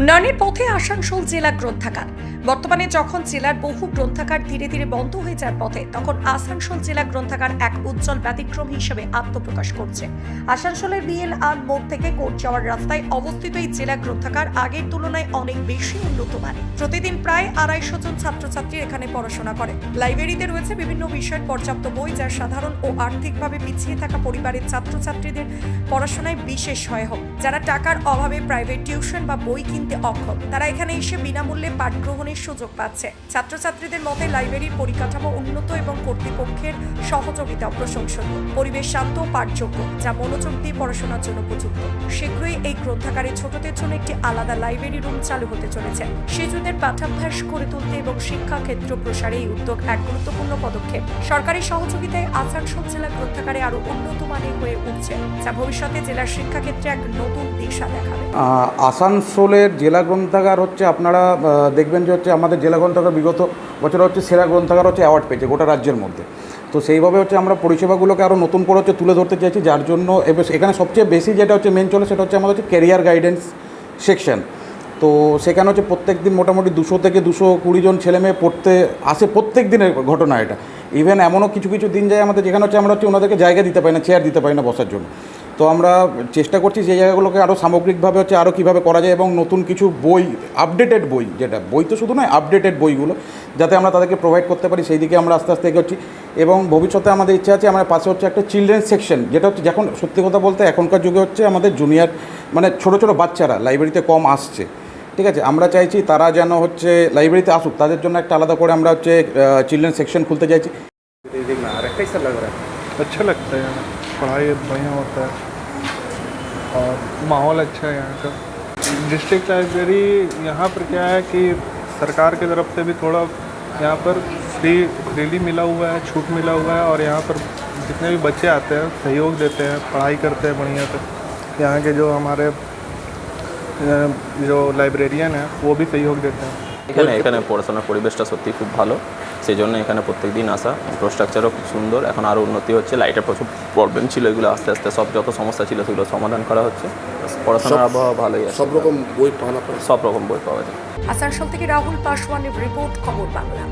উন্নয়নের পথে আসানসোল জেলা গ্রন্থাগার। বর্তমানে যখন জেলার বহু গ্রন্থাগার ধীরে ধীরে বন্ধ হয়ে যাওয়ার পথে, তখন আসানসোল জেলা গ্রন্থাগার এক উজ্জ্বল ব্যতিক্রম হিসেবে আত্মপ্রকাশ করছে। আসানসোলের বিএল আর মোড় থেকে কোর্ট যাওয়ার রাস্তায় অবস্থিত এই জেলা গ্রন্থাগার আগের তুলনায় অনেক বেশি উন্নত মানের। প্রতিদিন প্রায় আড়াইশো জন ছাত্রছাত্রী এখানে পড়াশোনা করে। লাইব্রেরিতে রয়েছে বিভিন্ন বিষয়ের পর্যাপ্ত বই, যা সাধারণ ও আর্থিকভাবে পিছিয়ে থাকা পরিবারের ছাত্রছাত্রীদের পড়াশোনায় বিশেষ সহায়ক। যারা টাকার অভাবে প্রাইভেট টিউশন বা বই কিনতে অক্ষম, তারা এখানে এসে বিনামূল্যে পাঠ গ্রহণের সুযোগ পাচ্ছে। ছাত্রছাত্রীদের মতে, লাইব্রেরির পরিকাঠামো উন্নত এবং কর্তৃপক্ষের সহযোগিতা প্রশংসনীয়। পরিবেশ শান্ত ও পাঠযোগ্য, যা মনোযোগ দিয়ে পড়াশোনার জন্য উপযুক্ত। শীঘ্রই এই গ্রন্থাগারে ছোটদের জন্য একটি আলাদা লাইব্রেরি রুম চালু হতে চলেছে। শিশুদের পাঠাভ্যাস করে তুলতে এবং শিক্ষা ক্ষেত্র প্রসারে এই উদ্যোগ এক গুরুত্বপূর্ণ পদক্ষেপ। সরকারি সহযোগিতায় আসানসোল জেলা গ্রন্থাগারে আরও উন্নত মানের হয়ে উঠছে, যা ভবিষ্যতে জেলার শিক্ষাক্ষেত্রে এক নতুন দিশা দেখাবে। আসানসোলের জেলা গ্রন্থাগার হচ্ছে, আপনারা দেখবেন যে হচ্ছে আমাদের জেলা গ্রন্থাগার বিগত বছর হচ্ছে সেরা গ্রন্থাগার হচ্ছে অ্যাওয়ার্ড পেয়েছে গোটা রাজ্যের মধ্যে। তো সেইভাবে হচ্ছে আমরা পরিষেবাগুলোকে আরও নতুন করে হচ্ছে তুলে ধরতে চাইছি, যার জন্য এখানে সবচেয়ে বেশি যেটা হচ্ছে মেন চলে সেটা হচ্ছে আমাদের হচ্ছে ক্যারিয়ার গাইডেন্স সেকশন তো সেখানে হচ্ছে প্রত্যেক দিন মোটামুটি দুশো থেকে দুশো কুড়ি জন ছেলে মেয়ে পড়তে আসে প্রত্যেক দিনের ঘটনা এটা। ইভেন এমনও কিছু কিছু দিন যায় আমাদের যেখানে হচ্ছে আমরা হচ্ছে ওনাদেরকে জায়গা দিতে পারি না চেয়ার দিতে পারি না বসার জন্য। তো আমরা চেষ্টা করছি সেই জায়গাগুলোকে আরও সামগ্রিকভাবে হচ্ছে আরও কীভাবে করা যায় এবং নতুন কিছু বই আপডেটেড বই যেটা বই তো শুধু নয় আপডেটেড বইগুলো যাতে আমরা তাদেরকে প্রোভাইড করতে পারি সেই দিকে আমরা আস্তে আস্তে এগোচ্ছি এবং ভবিষ্যতে আমাদের ইচ্ছা আছে আমার পাশে হচ্ছে একটা চিলড্রেন সেকশন যেটা হচ্ছে যখন সত্যি কথা বলতে এখনকার যুগে হচ্ছে আমাদের জুনিয়র মানে ছোটো ছোটো বাচ্চারা লাইব্রেরিতে কম আসছে ঠিক আছে আমরা চাইছি তারা যেন হচ্ছে লাইব্রেরিতে আসুক তাদের জন্য একটা আলাদা করে আমরা হচ্ছে চিলড্রেন সেকশন খুলতে চাইছি अच्छा लगता है यहाँ पढ़ाई बढ़िया होता है और माहौल अच्छा है यहाँ का डिस्ट्रिक्ट लाइब्रेरी यहाँ पर क्या है कि सरकार की तरफ से भी थोड़ा यहाँ पर फ्री फ्रीली मिला हुआ है छूट मिला हुआ है और यहाँ पर जितने भी बच्चे आते हैं सहयोग देते हैं पढ़ाई करते हैं बढ़िया से यहाँ के जो हमारे अ, जो लाइब्रेरियन हैं वो भी सहयोग देते हैं এখানে এখানে পড়াশোনার পরিবেশটা সত্যি খুব ভালো সেই জন্য এখানে প্রত্যেক দিন আসা ইনফ্রাস্ট্রাকচারও খুব সুন্দর। এখন আরও উন্নতি হচ্ছে লাইটের প্রচুর প্রবলেম ছিল এগুলো আস্তে আস্তে সব যত সমস্যা ছিল সেগুলো সমাধান করা হচ্ছে। পড়াশোনার আবহাওয়া ভালোই আছে। সব রকম বই পাওয়া সব রকম বই পাওয়া যায়। আসানসোল থেকে রাহুল পাসওয়ানের রিপোর্ট খবর বাংলা।